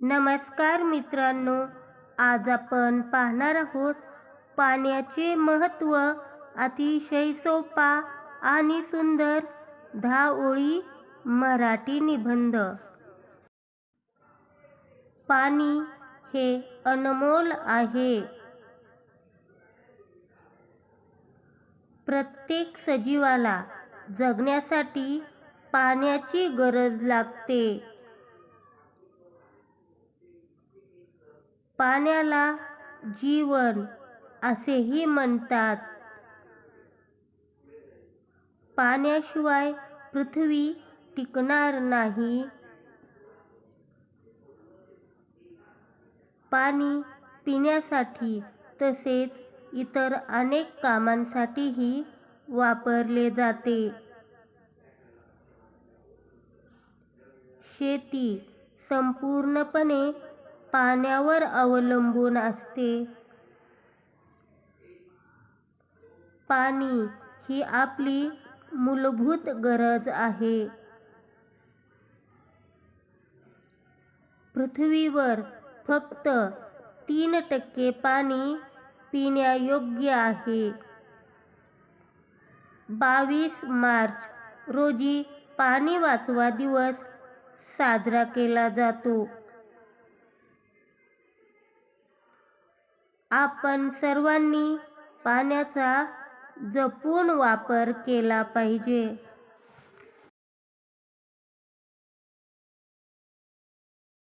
नमस्कार मित्रांनो आज आपण पाहणार आहोत पाण्याचे महत्त्व अतिशय सोपा आणि सुंदर दहा ओळी मराठी निबंध. पाणी हे अनमोल आहे. प्रत्येक सजीवाला जगण्यासाठी पाण्याची गरज लागते. पाण्याला जीवन असेही म्हणतात. पाण्याशिवाय पृथ्वी टिकणार नाही. पाणी पिण्यासाठी तसेच इतर अनेक कामांसाठीही वापरले जाते. शेती संपूर्णपणे पाण्यावर अवलंबून असते. पाणी ही आपली मूलभूत गरज आहे. पृथ्वीवर फक्त तीन टक्के पाणी पिण्यायोग्य आहे. बावीस मार्च रोजी पाणी वाचवा दिवस साजरा केला जातो. आपण सर्वांनी पाण्याचा जपून वापर केला पाहिजे.